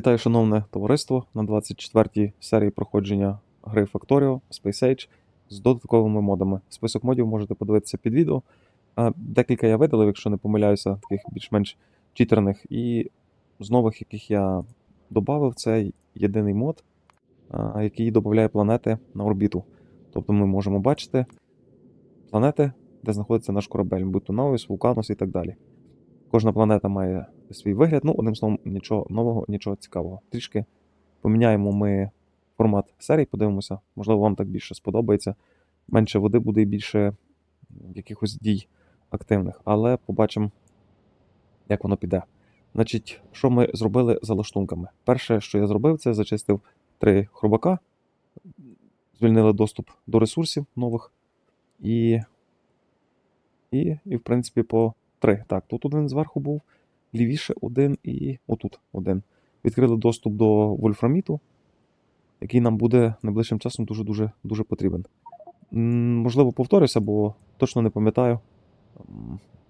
Вітаю, шановне товариство на 24-й серії проходження гри Factorio Space Age з додатковими модами. Список модів можете подивитися під відео. Декілька я видалив, якщо не помиляюся, таких більш-менш читерних. І з нових, яких я додав, це єдиний мод, який додає планети на орбіту. Тобто ми можемо бачити планети, де знаходиться наш корабель, будь то Наус, Вулканус і так далі. Кожна планета має свій вигляд. Ну, одним словом, нічого нового, нічого цікавого. Трішки поміняємо ми формат серії, подивимося. Можливо, вам так більше сподобається. Менше води буде і більше якихось дій активних. Але побачимо, як воно піде. Значить, що ми зробили за лаштунками? Перше, що я зробив, це зачистив три хробака, звільнили доступ до ресурсів нових. І, і, і в принципі, по три. Так, тут один зверху був, лівіше один і отут один. Відкрили доступ до вольфраміту, який нам буде найближчим часом дуже-дуже дуже потрібен. Можливо, повторюся, бо точно не пам'ятаю,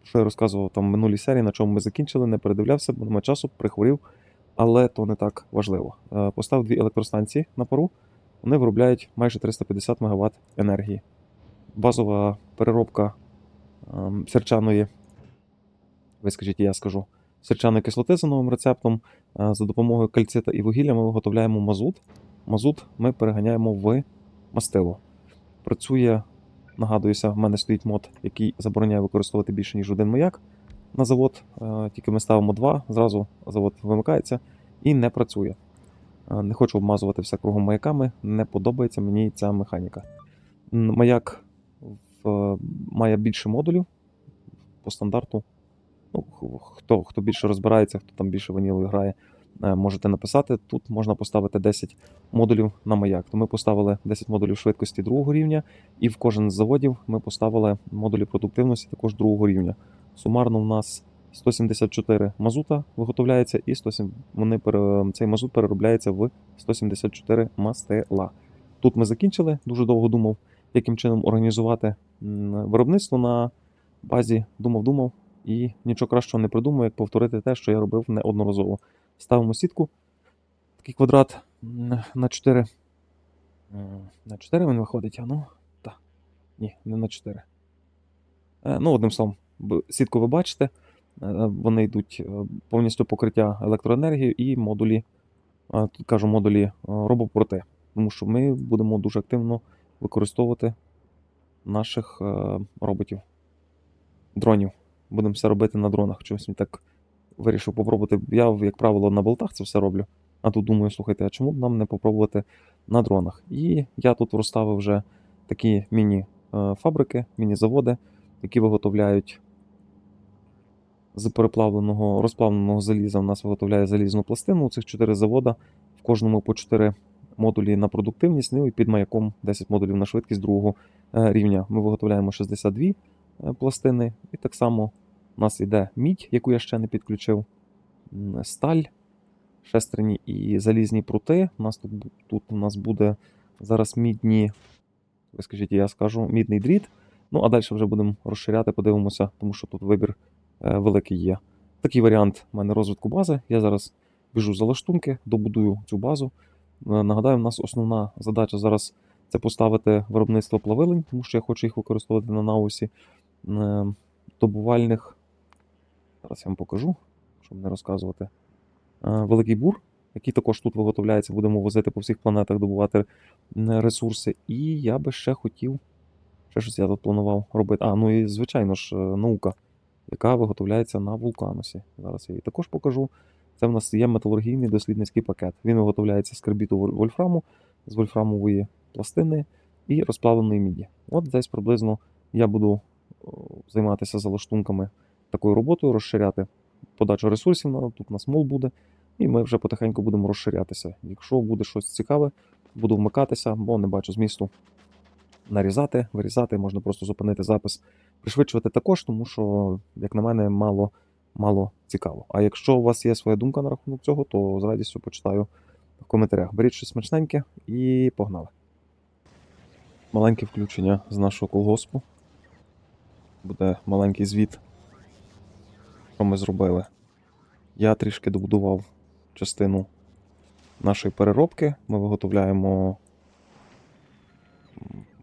що я розказував там в минулій серії, на чому ми закінчили, не передивлявся, бо немає часу, прихворів, але то не так важливо. Е, Поставив дві електростанції на пару, вони виробляють майже 350 МВт енергії. Базова переробка ем, сірчаної ви скажіть, я скажу. Сірчаної кислоти за новим рецептом. Е, За допомогою кальцита і вугілля ми виготовляємо мазут. Мазут ми переганяємо в мастило. Працює, нагадуюся, в мене стоїть мод, який забороняє використовувати більше, ніж один маяк на завод. Е, Тільки ми ставимо два, зразу завод вимикається і не працює. Е, Не хочу обмазувати все кругом маяками, не подобається мені ця механіка. Маяк має більше модулів по стандарту ну, хто, хто більше розбирається, хто там більше ванілою грає, е, можете написати. Тут можна поставити 10 модулів на маяк. То ми поставили 10 модулів швидкості другого рівня, і в кожен з заводів ми поставили модулі продуктивності також другого рівня. Сумарно в нас 174 мазута виготовляється, і 107, вони, цей мазут переробляється в 174 мастила. Тут ми закінчили, дуже довго думав, яким чином організувати виробництво на базі. Думав-думав, і нічого кращого не придумаю, як повторити те, що я робив неодноразово. Ставимо сітку, такий квадрат на 4. На 4 він виходить, а ну. Так. Ні, не на 4. Е, Ну, одним словом, сітку ви бачите. Е, Вони йдуть е, повністю покриття електроенергією і модулі, е, тут кажу, модулі е, робопорти. Тому що ми будемо дуже активно використовувати наших е, роботів, дронів будемо все робити на дронах. Чогось він так вирішив попробувати. Я, як правило, на болтах це все роблю. А тут думаю, слухайте, а чому б нам не попробувати на дронах? І я тут розставив вже такі міні-фабрики, міні-заводи, які виготовляють з переплавленого розплавленого заліза. У нас виготовляє залізну пластину. У цих чотири завода, в кожному по 4 модулі на продуктивність, ну і під маяком 10 модулів на швидкість другого е, рівня. Ми виготовляємо 62 е, пластини, і так само у нас йде мідь, яку я ще не підключив, сталь, шестерні і залізні прути. У нас тут, тут у нас буде зараз мідні, ви скажіть, я скажу, мідний дріт. Ну, а далі вже будемо розширяти, подивимося, тому що тут вибір е, великий є. Такий варіант у мене розвитку бази. Я зараз біжу за лаштунки, добудую цю базу. Е, Нагадаю, у нас основна задача зараз це поставити виробництво плавилень, тому що я хочу їх використовувати на наусі е, добувальних. Зараз я вам покажу, щоб не розказувати. Е, Великий бур, який також тут виготовляється, будемо возити по всіх планетах, добувати е, ресурси. І я би ще хотів. Ще щось я тут планував робити. А, ну і звичайно ж, е, наука, яка виготовляється на вулканусі. Зараз я її також покажу. Це в нас є металургійний дослідницький пакет. Він виготовляється з карбіту вольфраму, з вольфрамової пластини і розплавленої міді. От десь приблизно я буду займатися залаштунками такою роботою, розширяти подачу ресурсів. Тут у нас мол буде, і ми вже потихеньку будемо розширятися. Якщо буде щось цікаве, буду вмикатися, бо не бачу змісту нарізати, вирізати, можна просто зупинити запис, пришвидшувати також, тому що, як на мене, мало, мало цікаво. А якщо у вас є своя думка на рахунок цього, то з радістю почитаю в коментарях. Беріть щось смачненьке і погнали. Маленьке включення з нашого колгоспу. Буде маленький звіт, що ми зробили. Я трішки добудував частину нашої переробки. Ми виготовляємо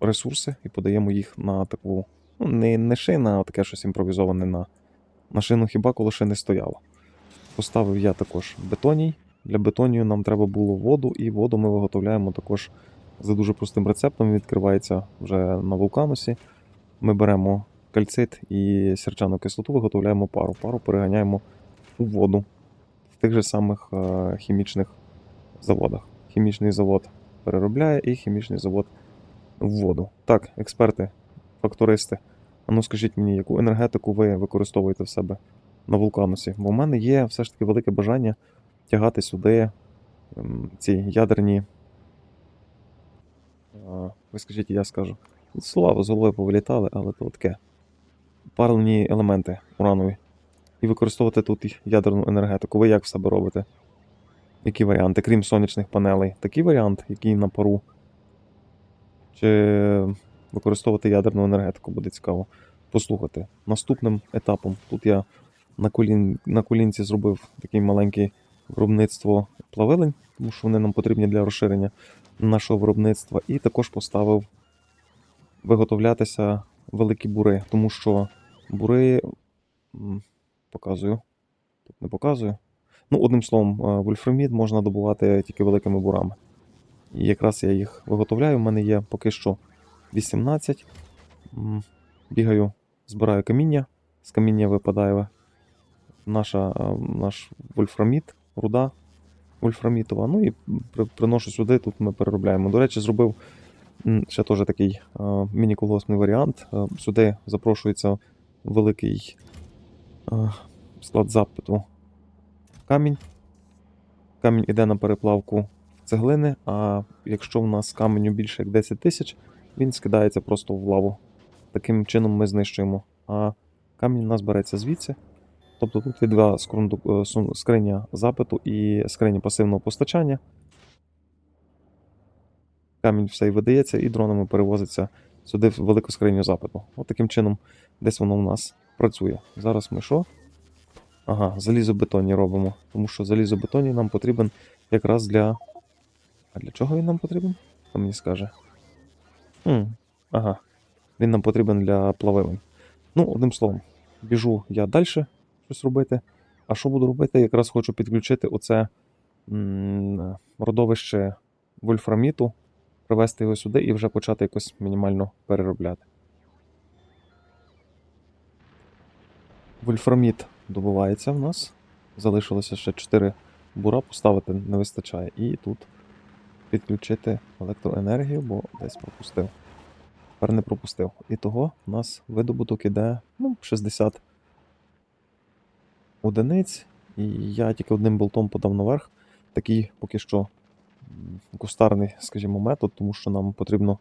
ресурси і подаємо їх на таку, ну, не, не шина, а таке щось імпровізоване на, на шину, хіба коли ще не стояло. Поставив я також бетоній. Для бетонію нам треба було воду, і воду ми виготовляємо також за дуже простим рецептом. Відкривається вже на вулканусі. Ми беремо кальцит і сірчану кислоту, виготовляємо пару. Пару переганяємо у воду в тих же самих е, хімічних заводах. Хімічний завод переробляє і хімічний завод в воду. Так, експерти, фактористи, а ну скажіть мені, яку енергетику ви використовуєте в себе на вулканусі? Бо в мене є все ж таки велике бажання тягати сюди ем, ці ядерні. е, Ви скажіть, я скажу. Слова з голови повилітали, але то таке. Парні елементи уранові. І використовувати тут ядерну енергетику. Ви як в себе робите? Які варіанти, крім сонячних панелей? Такий варіант, який на пару. Чи використовувати ядерну енергетику буде цікаво послухати. Наступним етапом тут я на, колін, на колінці зробив таке маленьке виробництво плавилень, тому що вони нам потрібні для розширення нашого виробництва. І також поставив виготовлятися великі бури, тому що бури показую. Тут не показую. Ну, одним словом, е, вольфрамід можна добувати тільки великими бурами. І якраз я їх виготовляю. У мене є поки що 18. Бігаю, збираю каміння. З каміння випадає наша, е, наш вольфрамід, руда вольфрамітова. Ну і приношу сюди, тут ми переробляємо. До речі, зробив ще теж такий е, міні-колгоспний варіант. Е, Сюди запрошується великий е, склад запиту камінь. Камінь іде на переплавку цеглини, а якщо в нас каменю більше як 10 тисяч, він скидається просто в лаву. Таким чином ми знищуємо. А камінь у нас береться звідси. Тобто тут є два скриня запиту і скриня пасивного постачання. Камінь все і видається, і дронами перевозиться сюди в велику скриню запиту. От таким чином десь воно у нас працює. Зараз ми що? Ага, залізобетонні робимо. Тому що залізобетонні нам потрібен якраз для. А для чого він нам потрібен? Хто мені скаже? Хм, ага. Він нам потрібен для плавилень. Ну, одним словом, біжу я далі щось робити. А що буду робити? Якраз хочу підключити оце м, родовище вольфраміту, привезти його сюди і вже почати якось мінімально переробляти. Вольфраміт добувається в нас. Залишилося ще 4 бура поставити не вистачає. І тут підключити електроенергію, бо десь пропустив. Тепер не пропустив. І того у нас видобуток іде ну, 60 одиниць. І я тільки одним болтом подав наверх. Такий поки що кустарний, скажімо, метод, тому що нам потрібно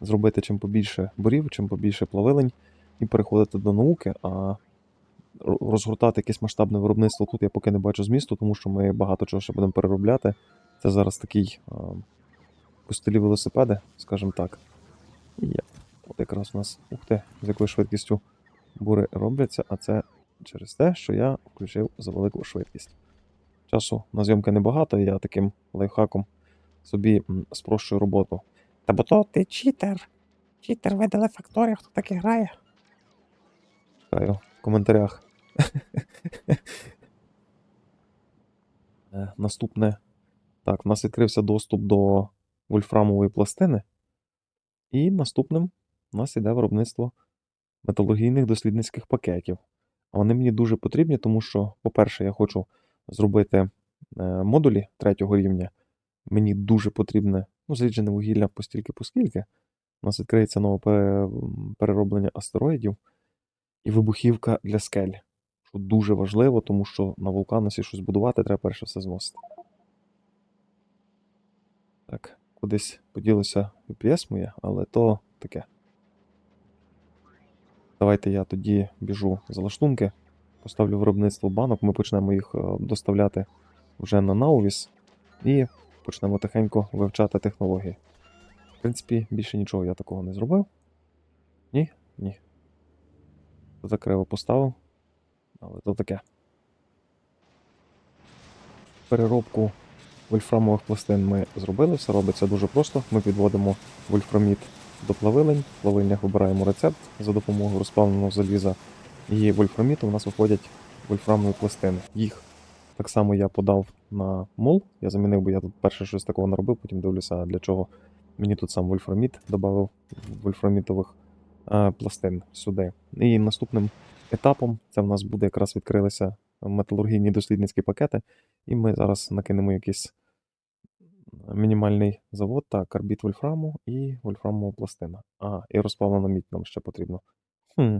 зробити чим побільше борів, чим побільше плавилень і переходити до науки. А розгортати якесь масштабне виробництво тут я поки не бачу змісту, тому що ми багато чого ще будемо переробляти. Це зараз такий а, пустелі велосипеди, скажімо так. Є. От якраз у нас, ух ти, з якою швидкістю бури робляться, а це через те, що я включив за велику швидкість. Часу на зйомки небагато, і я таким лайфхаком собі спрощую роботу. Та бо то ти читер. Читер видали факторію, хто так і грає. Чекаю в коментарях. Е, Наступне. Так, в нас відкрився доступ до вольфрамової пластини. І наступним у нас іде виробництво металургійних дослідницьких пакетів. А вони мені дуже потрібні, тому що, по-перше, я хочу зробити е, модулі третього рівня. Мені дуже потрібне ну, зріджене вугілля постільки поскільки. У нас відкриється нове перероблення астероїдів і вибухівка для скель. Що дуже важливо, тому що на вулканусі щось будувати, треба перше все зносити. Так, кудись поділося VPS моє, але то таке. Давайте я тоді біжу за лаштунки, поставлю виробництво банок, ми почнемо їх е, доставляти вже на Наувіс і почнемо тихенько вивчати технології. В принципі, більше нічого я такого не зробив. Ні? Ні. Закриво поставив. Але то таке. Переробку вольфрамових пластин ми зробили, все робиться дуже просто. Ми підводимо вольфрамід до плавилень, в плавильнях вибираємо рецепт за допомогою розплавленого заліза. І вольфрамід у нас виходять вольфрамові пластини. Їх так само я подав на мол. Я замінив, бо я тут перше щось такого не робив, потім дивлюся, для чого мені тут сам вольфрамід додав вольфрамітових е, пластин сюди. І наступним етапом це в нас буде якраз відкрилися металургійні дослідницькі пакети, і ми зараз накинемо якийсь мінімальний завод, так, карбід вольфраму і вольфрамова пластина. Ага, і розплавлена мідь нам ще потрібно. Хм.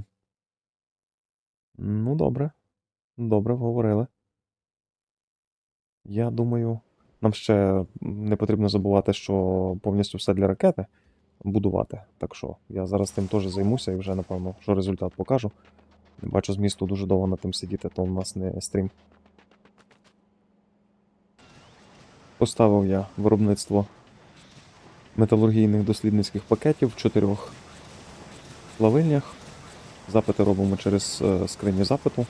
Ну, добре. Добре, говорили. Я думаю, нам ще не потрібно забувати, що повністю все для ракети будувати. Так що я зараз тим теж займуся і вже, напевно, що результат покажу. Бачу змісту дуже довго над тим сидіти, то у нас не стрім. Поставив я виробництво металургійних дослідницьких пакетів в чотирьох плавильнях. Запити робимо через е, скриню запиту.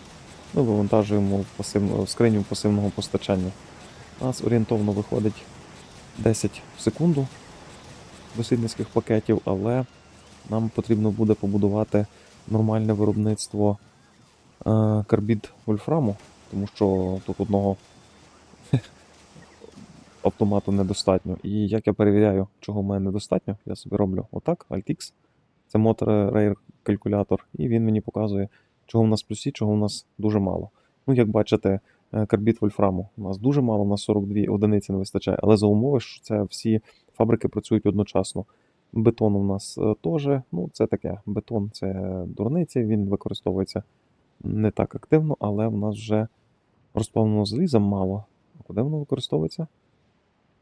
Ми вивантажуємо в, скриню пасивного постачання. У нас орієнтовно виходить 10 в секунду дослідницьких пакетів, але нам потрібно буде побудувати нормальне виробництво е, карбід вольфраму, тому що тут одного автомату недостатньо. І як я перевіряю, чого в мене недостатньо, я собі роблю отак, Alt-X. Це мотор Rare калькулятор, і він мені показує, чого в нас плюсі, чого в нас дуже мало. Ну, як бачите, е, карбід вольфраму у нас дуже мало, у нас 42 одиниці не вистачає, але за умови, що це всі фабрики працюють одночасно. Бетон у нас е, теж, ну це таке. Бетон це дурниці, він використовується не так активно, але в нас вже розплавленого заліза мало. Куди воно використовується?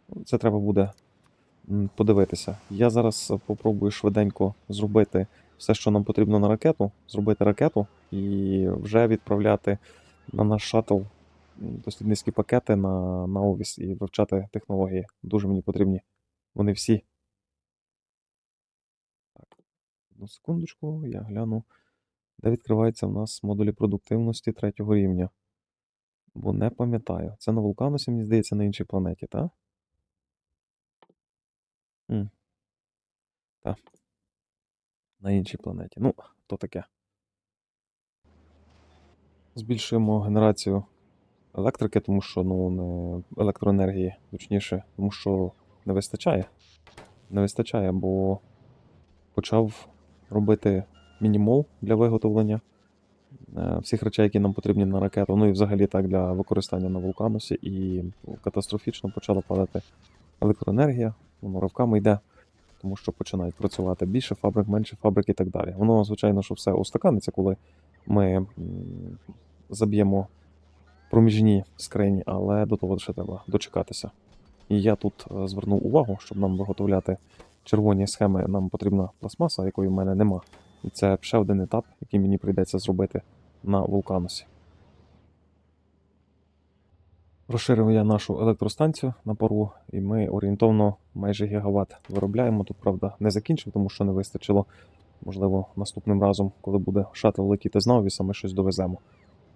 Ну, Це треба буде подивитися. Я зараз е, попробую швиденько зробити все, що нам потрібно на ракету, зробити ракету і вже відправляти на наш шаттл дослідницькі пакети на, на Овіс і вивчати технології. Дуже мені потрібні. Вони всі. Так, одну секундочку, я гляну, де відкриваються в нас модулі продуктивності третього рівня. Бо не пам'ятаю. Це на Вулканусі, мені здається, на іншій планеті, так? М. На іншій планеті. Ну, то таке. Збільшуємо генерацію електрики, тому що ну, не електроенергії, точніше, тому що не вистачає. Не вистачає, бо почав робити мінімол для виготовлення е, всіх речей, які нам потрібні на ракету. Ну і взагалі так для використання на вулканусі. І катастрофічно почала падати електроенергія, воно ривками йде, тому що починають працювати більше фабрик, менше фабрик і так далі. Воно, звичайно, що все устаканиться, коли ми заб'ємо проміжні скрині, але до того ще треба дочекатися. І я тут е, звернув увагу, щоб нам виготовляти червоні схеми, нам потрібна пластмаса, якої в мене нема. І це ще один етап, який мені прийдеться зробити на вулканусі. Розширив я нашу електростанцію на пару, і ми орієнтовно майже гігават виробляємо. Тут, правда, не закінчив, тому що не вистачило. Можливо, наступним разом, коли буде шаттл летіти з Новіса, ми щось довеземо.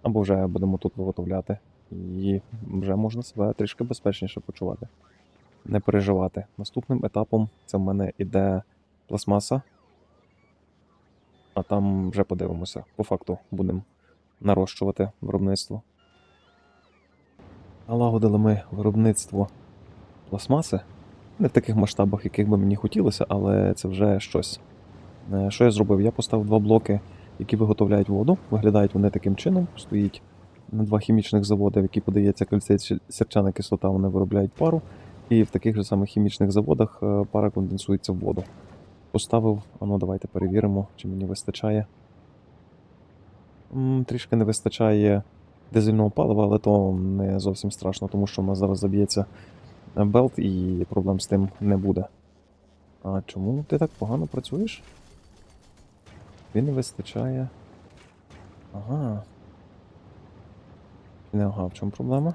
Або вже будемо тут виготовляти. І вже можна себе трішки безпечніше почувати. Не переживати. Наступним етапом це в мене іде пластмаса. А там вже подивимося. По факту будемо нарощувати виробництво. Налагодили ми виробництво пластмаси. Не в таких масштабах, яких би мені хотілося, але це вже щось. Е, Що я зробив? Я поставив два блоки, які виготовляють воду. Виглядають вони таким чином. Стоїть на два хімічних заводи, в які подається кальцит-сірчана кислота, вони виробляють пару. І в таких же самих хімічних заводах е, пара конденсується в воду. Поставив, а ну давайте перевіримо, чи мені вистачає. Трішки не вистачає дизельного палива, але то не зовсім страшно, тому що в нас зараз заб'ється белт і проблем з тим не буде. А чому ти так погано працюєш? Тобі не вистачає. Ага. Не ага, в чому проблема?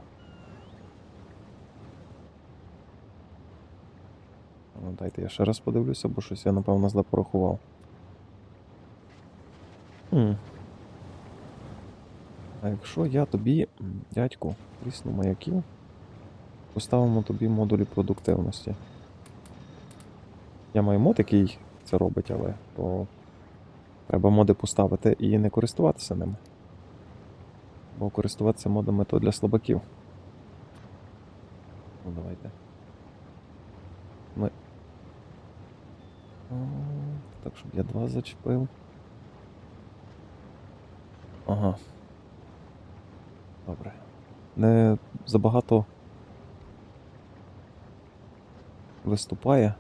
Ну, дайте я ще раз подивлюся, бо щось я, напевно, зле порахував. Хм. А якщо я тобі, дядьку, трісну маяків. Поставимо тобі модулі продуктивності. Я маю мод, який це робить, але то треба моди поставити і не користуватися ними. Бо користуватися модами то для слабаків. Ну, давайте. Ми. Так, щоб я два зачепив. Ага. Добре. Не забагато виступає.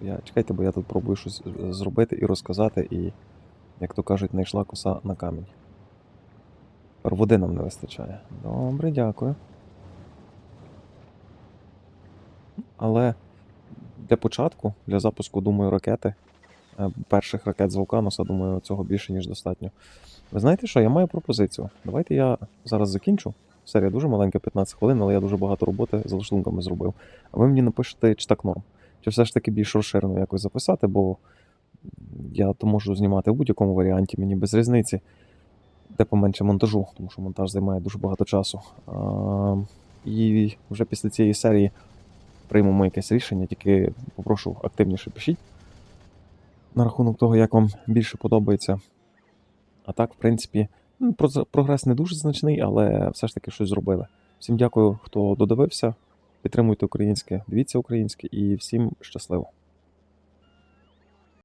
Я, чекайте, бо я тут пробую щось е, зробити і розказати, і, як то кажуть, не йшла коса на камінь. Води нам не вистачає. Добре, дякую. Але для початку, для запуску, думаю, ракети, перших ракет з Вулкануса, думаю, цього більше, ніж достатньо. Ви знаєте що? Я маю пропозицію. Давайте я зараз закінчу. Серія дуже маленька, 15 хвилин, але я дуже багато роботи з лаштунками зробив. А ви мені напишете, чи так норм. Чи все ж таки більш розширено якось записати, бо я то можу знімати в будь-якому варіанті, мені без різниці, де поменше монтажу, тому що монтаж займає дуже багато часу. А, і вже після цієї серії приймемо якесь рішення, тільки попрошу активніше пишіть на рахунок того, як вам більше подобається. А так, в принципі, ну, прогрес не дуже значний, але все ж таки щось зробили. Всім дякую, хто додивився. Підтримуйте українське, дивіться українське і всім щасливо.